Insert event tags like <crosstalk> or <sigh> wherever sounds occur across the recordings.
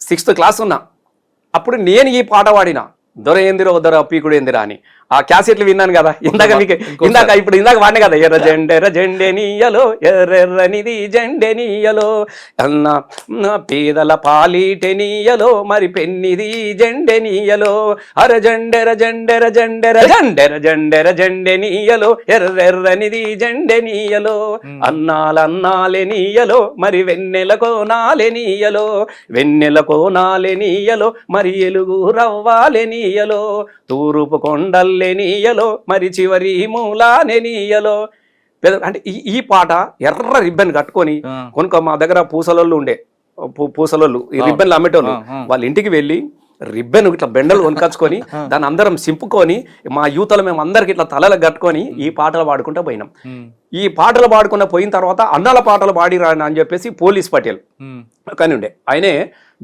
Sixth class ఉన్నా. అప్పుడు నేను ఈ పాట పాడిన. దొర ఏందిరో దొర పీకుడు ఏందిరా అని. ఆ క్యాసెట్లు విన్నాను కదా. ఇందాక మీకు ఇందాక ఇప్పుడు ఇందాక వాడిన కదా ఎర్ర జెండెర జెండెనీయలో ఎర్రెర్రనిది జెండెనీయలో అన్న పేదల పాలీటెనీయలో మరి పెన్నిది జెండెనీయలో అర జెండెర జెండెర జెండెర జెండెర జెండెర జెండెనీయలో ఎర్రెర్రనిది జెండెనీయలో అన్నాలన్నాలెనీయలో మరి వెన్నెలకో నాలెనీయలో వెన్నెలకో నాలెనీయలో మరి ఎలుగు రవ్వాలెనీయలో తూరుపు కొండల్లెనీయలో మరి చివరి మూలానెనీయలో పెద్ద అంటే ఈ ఈ పాట ఎర్ర రిబ్బన్ కట్టుకొని ఆ. కొనుక్కో మా దగ్గర పూసలోళ్ళు ఉండే. పూసలోళ్ళు ఈ రిబ్బన్లు అమ్మేటోళ్ళు. వాళ్ళ ఇంటికి వెళ్ళి రిబ్బన్ ఇట్లా బెండలు కొనుకొచ్చుకొని దాన్ని అందరం సింపుకొని మా యూతలో మేము అందరికి ఇట్లా తలలకు కట్టుకొని ఈ పాటలు పాడుకుంటూ పోయినాం. ఈ పాటలు పాడుకున్న పోయిన తర్వాత అన్నాల పాటలు పాడిరా అని చెప్పేసి పోలీస్ పటేల్. కానీ ఉండే ఆయనే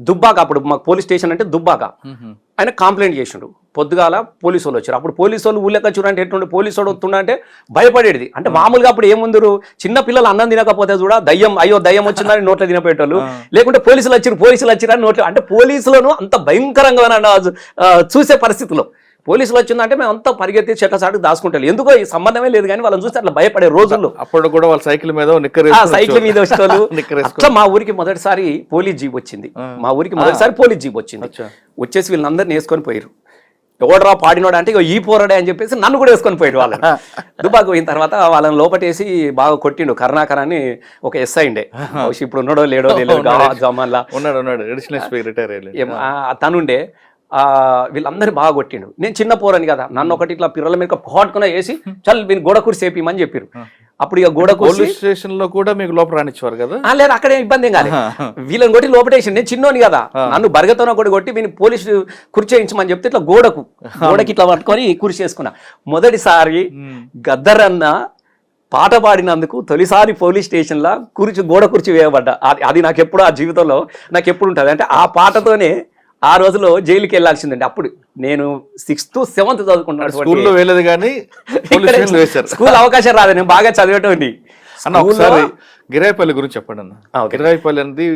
దుబ్బాక అప్పుడు మాకు పోలీస్ స్టేషన్ అంటే దుబ్బాక. ఆయన కంప్లైంట్ చేసిండు. పొద్దుగాల పోలీసు వాళ్ళు వచ్చారు. అప్పుడు పోలీసు వాళ్ళు ఊళ్ళక చూడంటే ఎట్లుండే పోలీసు వాడు వస్తుండ అంటే భయపడేది. అంటే మామూలుగా అప్పుడు ఏముందరు? చిన్న పిల్లలు అన్నం తినకపోతే కూడా దయ్యం అయ్యో దయ్యం వచ్చిందని నోట్లో తినపోయేటోళ్ళు. లేకుంటే పోలీసులు వచ్చారు పోలీసులు వచ్చారని నోట్లో అంటే పోలీసులను అంత భయంకరంగా చూసే పరిస్థితిలో. పోలీసులు వచ్చిందంటే మేము అంతా పరిగెత్తి చెట్ల చాటుకు దాచుకుంటాం ఎందుకో ఈ సంబంధమే లేదు కానీ వాళ్ళని చూస్తే అట్లా భయపడే రోజుల్లో. అప్పుడు కూడా వాళ్ళ సైకిల్ మీద సైకిల్ మీద <laughs> అట్లా మా ఊరికి మొదటిసారి పోలీస్ జీప్ వచ్చింది. మా ఊరికి మొదటిసారి పోలీస్ జీప్ వచ్చింది. వచ్చేసి వీళ్ళందరినీ వేసుకొని పోయారు. ఎవడరా పాడినోడు అంటే ఈ పోరాడే అని చెప్పేసి నన్ను కూడా వేసుకొని పోయాడు వాళ్ళని. <laughs> దుబాకు పోయిన తర్వాత వాళ్ళని లోపటేసి బాగా కొట్టిండు. కరుణాకర్ అని ఒక ఎస్ఐ ఉండే. <laughs> ఇప్పుడు ఉన్నాడో లేడో తెలియదు. ఉన్నాడు. ఉన్నాడు రిటైర్ తనుండే. వీళ్ళందరూ బాగా కొట్టిండు. నేను చిన్న పోరని కదా నన్ను ఒకటి ఇట్లా పిల్లల మీద పాటుకున్న వేసి చల్ వీని గోడ కూర్చి వేపిమని చెప్పారు అప్పుడు ఇక గోడ పోలీస్ స్టేషన్లో కూడా మీకు లోపల రానిచ్చేవారు కదా? లేదు అక్కడే ఇబ్బంది ఏం కాలేదు. వీళ్ళని కొట్టి లోపటేసి నేను చిన్నోని కదా నన్ను బరగతోన కూడా కొట్టి వీని పోలీసు కుర్చేయించమని చెప్తే ఇట్లా గోడకు గోడకి ఇట్లా పట్టుకొని కుర్చీ చేసుకున్నా మొదటిసారి గద్దరన్న పాట పాడినందుకు తొలిసారి పోలీస్ స్టేషన్లో కుర్చీ గోడ కుర్చీ వేయబడ్డా. అది అది నాకు ఎప్పుడు ఆ జీవితంలో నాకు ఎప్పుడు ఉంటుంది. అంటే ఆ పాటతోనే ఆ రోజులో జైలుకి వెళ్ళాల్సిందండి. అప్పుడు నేను సిక్స్త్ సెవెంత్ చదువుకుంటున్నాను స్కూల్లో వేయలేదు కానీ <laughs> స్కూల్ అవకాశం రాదు నేను బాగా చదివేటోండి అన్న ఒకసారి గిరాయిపల్లి గురించి చెప్పండి అన్న. గిరాయిపల్లి అనేది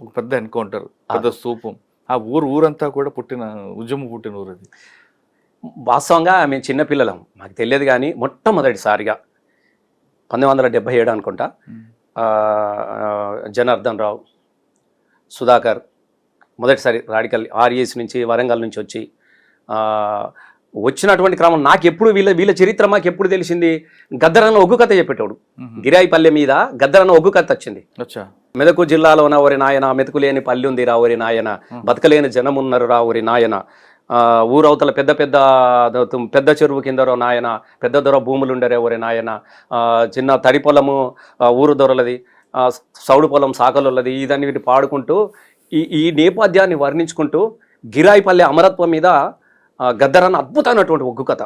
ఒక పెద్ద ఎన్కౌంటర్ పెద్ద స్తూపం ఆ ఊరు ఊరంతా కూడా పుట్టిన ఉద్యమం పుట్టిన ఊరు అది. వాస్తవంగా మేము చిన్నపిల్లలం మాకు తెలియదు కానీ మొట్టమొదటిసారిగా పంతొమ్మిది వందల డెబ్బై ఏడు అనుకుంటా జనార్దన్ రావు సుధాకర్ మొదటిసారి రాడికల్ ఆర్ఏస్ నుంచి వరంగల్ నుంచి వచ్చి వచ్చినటువంటి క్రమం నాకు ఎప్పుడు వీళ్ళ వీళ్ళ చరిత్ర మాకు ఎప్పుడు తెలిసింది? గద్దరన్న ఒగ్గు కథ చెప్పేటోడు. గిరాయిపల్లె మీద గద్దరన్న ఒగ్గు కథ వచ్చింది. మెదకు జిల్లాలోన ఒరి నాయన మెతుకు లేని పల్లి ఉంది రా ఒరి నాయన బతకలేని జనమున్నారు రా ఒరి నాయన. ఊరవతల పెద్ద పెద్ద పెద్ద చెరువు కిందరో నాయన పెద్ద దొర భూములు ఉండరే ఒరి నాయన చిన్న తడి పొలము ఊరు దొరలది సౌడు పొలం సాకలున్నది ఇదన్నీ వీటి పాడుకుంటూ ఈ ఈ నేపథ్యాన్ని వర్ణించుకుంటూ గిరాయిపల్లె అమరత్వం మీద గద్దరన్న అద్భుతమైనటువంటి ఒగ్గు కథ.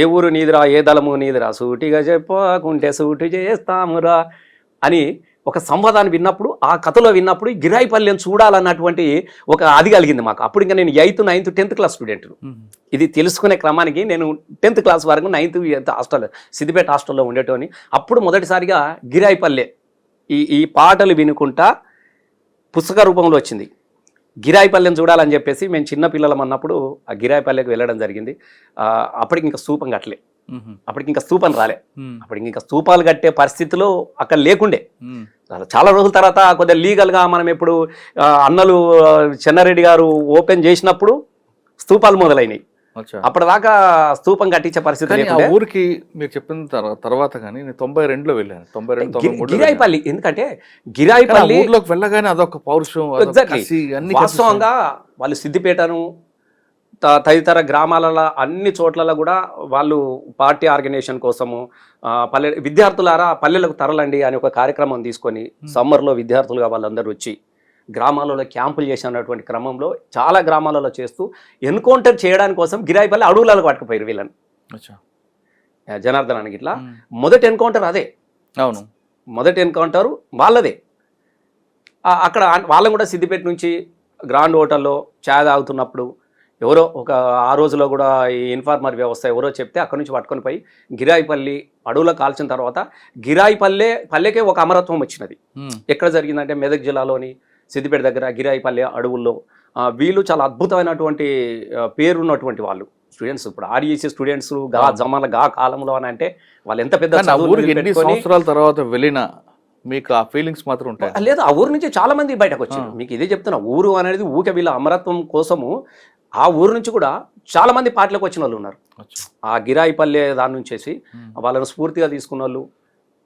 ఏ ఊరు నీదిరా ఏ దళము నీదిరా సూటిగా చెప్పకుంటే సూటి చేస్తామురా అని ఒక సంవాదాన్ని విన్నప్పుడు ఆ కథలో విన్నప్పుడు ఈ గిరాయిపల్లెం చూడాలన్నటువంటి ఒక అది కలిగింది మాకు. అప్పుడు ఇంకా నేను eighth ninth tenth class student. ఇది తెలుసుకునే క్రమానికి నేను టెన్త్ క్లాస్ వరకు నైన్త్ హాస్టల్ సిద్దిపేట హాస్టల్లో ఉండేటోని. అప్పుడు మొదటిసారిగా గిరాయిపల్లె ఈ ఈ పాటలు వినుకుంటా పుస్తక రూపంలో వచ్చింది. గిరాయిపల్లెం చూడాలని చెప్పేసి మేము చిన్న పిల్లలం అన్నప్పుడు ఆ గిరాయిపల్లెకి వెళ్ళడం జరిగింది. అప్పటికి ఇంకా స్తూపం కట్టలే. అప్పటికి ఇంకా స్తూపం రాలే. అప్పటికి ఇంకా స్తూపాలు కట్టే పరిస్థితిలో అక్కడ లేకుండే. చాలా- రోజుల తర్వాత కొద్దిగా లీగల్గా మనం ఇప్పుడు అన్నలు చెన్నారెడ్డి గారు ఓపెన్ చేసినప్పుడు స్తూపాలు మొదలైనవి అప్పటిదాకా స్తూపం కట్టించే పరిస్థితి. ఊరికి మీరు చెప్పిన తర్వా- తర్వాత కానీ నేను తొంభై రెండులో వెళ్ళాను తొంభై రెండు గిరాయిపల్లి. ఎందుకంటే గిరాయిపల్లి ఊర్లోకి వెళ్ళగానే అదొక పౌరుషం ఎగ్జాక్ట్లీ వాస్తవంగా వాళ్ళు సిద్దిపేటను తదితర గ్రామాలలో అన్ని చోట్లలో కూడా వాళ్ళు పార్టీ ఆర్గనైజేషన్ కోసము పల్లె విద్యార్థులారా పల్లెలకు తరలండి అని ఒక కార్యక్రమం తీసుకొని సమ్మర్లో విద్యార్థులుగా వాళ్ళందరూ వచ్చి గ్రామాలలో క్యాంపులు చేసినటువంటి క్రమంలో చాలా గ్రామాలలో చేస్తూ ఎన్కౌంటర్ చేయడానికి కోసం గిరాయిపల్లి అడవులలో పట్టుకుపోయారు వీళ్ళని. జనార్దనానికి ఇట్లా. మొదటి ఎన్కౌంటర్ అదే. అవును. మొదటి ఎన్కౌంటర్ వాళ్ళదే. అక్కడ వాళ్ళని కూడా సిద్దిపేట నుంచి గ్రాండ్ హోటల్లో ఛాయ్ తాగుతున్నప్పుడు ఎవరో ఒక ఆ రోజులో కూడా ఈ ఇన్ఫార్మర్ వ్యవస్థ ఎవరో చెప్తే అక్కడి నుంచి పట్టుకొని పోయి గిరాయిపల్లి అడవులో కాల్చిన తర్వాత గిరాయిపల్లె పల్లెకే ఒక అమరత్వం వచ్చినది. ఎక్కడ జరిగిందంటే మెదక్ జిల్లాలోని సిద్దిపేట దగ్గర గిరాయిపల్లె అడవుల్లో వీళ్ళు చాలా అద్భుతమైనటువంటి పేరున్నటువంటి వాళ్ళు. స్టూడెంట్స్ ఇప్పుడు ఆర్ఈసీ స్టూడెంట్స్గా జమాల గా కాలంలో అని అంటే వాళ్ళు ఎంత పెద్ద ఎన్ని సంవత్సరాల తర్వాత వెళ్ళినా మీకు ఆ ఫీలింగ్స్ మాత్రం ఉంటాయి. లేదు ఆ ఊరు నుంచి చాలా మంది బయటకు వచ్చారు. మీకు ఇదే చెప్తున్నా ఊరు అనేది ఊకే వీళ్ళ అమరత్వం కోసము ఆ ఊరు నుంచి కూడా చాలా మంది పార్టీలకు వచ్చిన వాళ్ళు ఉన్నారు. ఆ గిరాయిపల్లె దాని నుంచేసి వాళ్ళని స్ఫూర్తిగా తీసుకున్న వాళ్ళు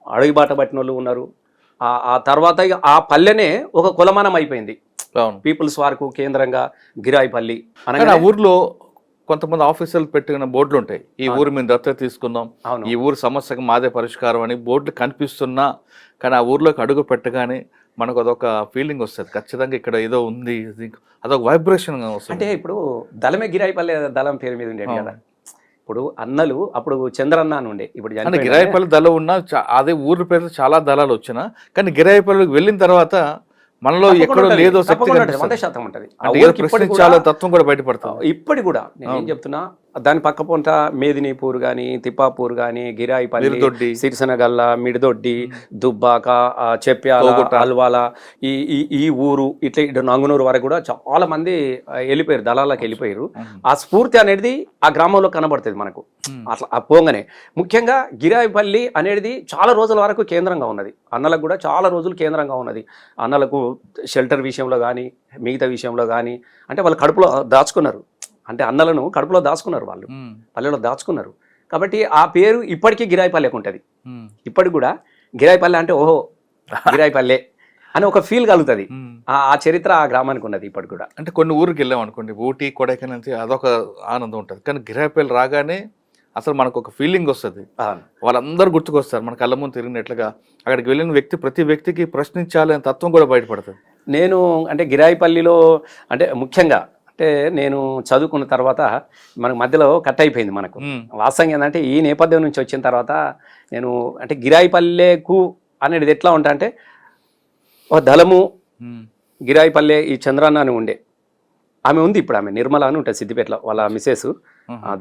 అడవి బాట పట్టిన వాళ్ళు ఉన్నారు. ఆ ఆ తర్వాత ఆ పల్లెనే ఒక కులమానం అయిపోయింది. అవును. పీపుల్స్ వార్కు కేంద్రంగా గిరాయిపల్లి అనగా ఆ ఊర్లో కొంతమంది ఆఫీసర్లు పెట్టిన బోర్డులు ఉంటాయి. ఈ ఊరు మేము దత్తత తీసుకుందాం అవును. ఈ ఊరు సమస్యకు మాదే పరిష్కారం అని బోర్డులు కనిపిస్తున్నా కానీ ఆ ఊర్లోకి అడుగు పెట్టగానే మనకు అదొక ఫీలింగ్ వస్తుంది. ఖచ్చితంగా ఇక్కడ ఏదో ఉంది అదొక వైబ్రేషన్ వస్తుంది. అంటే ఇప్పుడు దళమే గిరాయిపల్లె దళం పేరు మీద ఉండేది కదా. ఇప్పుడు అన్నలు అప్పుడు చంద్రన్న అని ఉండే ఇప్పుడు. గిరాయిపల్లి దళం ఉన్న అదే ఊరు పేరు చాలా దళాలు వచ్చినా కానీ గిరాయిపల్లికి వెళ్ళిన తర్వాత మనలో ఎక్కడో. లేదో శక్తి. వంద. శాతం ఉంటది తత్వం కూడా బయటపడుతుంది ఇప్పటి కూడా నేను ఏం చెప్తున్నా దాని పక్క పొంట మేదినీపూర్ గాని తిప్పాపూర్ గాని గిరాయిపల్లి. సిరిసనగల్ల మిడిదొడ్డి దుబ్బాక తోగుట. అల్వాల ఈ ఈ ఊరు ఇట్లా ఇటు నంగునూరు వరకు కూడా చాలా మంది వెళ్ళిపోయారు దళాలకు వెళ్ళిపోయారు. ఆ స్ఫూర్తి అనేది ఆ గ్రామంలో కనబడుతుంది మనకు. అట్లా ఆ పోంగనే. ముఖ్యంగా గిరాయిపల్లి అనేది చాలా రోజుల వరకు కేంద్రంగా ఉన్నది. అన్నలకు కూడా చాలా రోజులు కేంద్రంగా ఉన్నది. అన్నలకు షెల్టర్ విషయంలో కానీ మిగతా విషయంలో కానీ అంటే వాళ్ళు కడుపులో దాచుకున్నారు. అంటే అన్నలను కడుపులో దాచుకున్నారు వాళ్ళు. పల్లెలో దాచుకున్నారు. కాబట్టి ఆ పేరు ఇప్పటికీ గిరాయిపల్లెకు ఉంటుంది ఇప్పటికి కూడా గిరాయిపల్లె అంటే ఓహో గిరాయిపల్లె అని ఒక ఫీల్ కలుగుతుంది. ఆ ఆ చరిత్ర ఆ గ్రామానికి ఉన్నది ఇప్పటికి కూడా. అంటే కొన్ని ఊరికి వెళ్ళాం అనుకోండి ఊటీ కొడైకెనాల్ అదొక ఆనందం ఉంటుంది. కానీ గిరాయిపల్లి రాగానే అసలు మనకు ఒక ఫీలింగ్ వస్తుంది. వాళ్ళందరూ గుర్తుకొస్తారు మన కళ్ళ ముందు తిరిగినట్లుగా అక్కడికి వెళ్ళిన వ్యక్తి ప్రతి వ్యక్తికి ప్రశ్నించాలి అనే తత్వం కూడా బయటపడుతుంది. నేను అంటే గిరాయిపల్లిలో అంటే ముఖ్యంగా అంటే నేను చదువుకున్న తర్వాత మనకు మధ్యలో కట్ అయిపోయింది మనకు. ఉమ్, వాస్తవంగా ఏంటంటే ఈ నేపథ్యం నుంచి వచ్చిన తర్వాత నేను అంటే గిరాయిపల్లెకు అనేది ఎట్లా ఉంటా అంటే ఒక దళము గిరాయిపల్లె ఈ చంద్రన్న అని ఉండే. ఆమె ఉంది ఇప్పుడు ఆమె నిర్మల అని ఉంటుంది సిద్దిపేటలో వాళ్ళ మిసెస్ ఉమ్,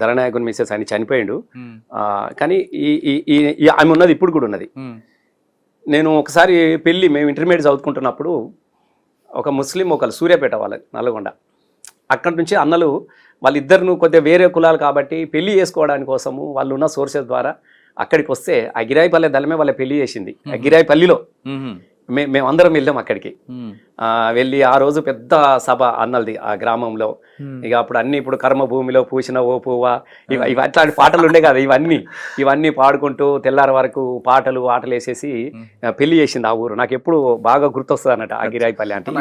దళనాయకుని మిసెస్ అని చనిపోయిండు. కానీ ఈ ఆమె ఉన్నది ఇప్పుడు కూడా ఉన్నది. నేను ఒకసారి పెళ్ళి మేము ఇంటర్మీడియట్ చదువుకుంటున్నప్పుడు ఒక ముస్లిం ఒకరు సూర్యాపేట వాళ్ళది నల్గొండ అక్కడి నుంచి అన్నలు వాళ్ళిద్దరు కొద్దిగా వేరే కులాలు కాబట్టి పెళ్ళి చేసుకోవడానికి కోసము వాళ్ళు ఉన్న సోర్సెస్ ద్వారా అక్కడికి వస్తే ఆ గిరాయిపల్లె దళమే వాళ్ళ పెళ్ళి చేసింది. ఆ గిరాయిపల్లిలో ఉమ్, మే మేమందరం వెళ్ళాం అక్కడికి. వెళ్ళి ఆ రోజు పెద్ద సభ అన్నలది ఆ గ్రామంలో. ఇక అప్పుడు అన్ని ఇప్పుడు కర్మ భూమిలో పూసిన ఓ పువ్వా ఇవ అట్లాంటి పాటలు ఉండే కదా ఇవన్నీ. ఇవన్నీ పాడుకుంటూ తెల్లారి వరకు పాటలు ఆటలు వేసేసి పెళ్ళి చేసింది ఆ ఊరు. నాకు ఎప్పుడు బాగా గుర్తొస్తుంది అన్నట్టు ఆ గిరాయిపల్లి అంటే.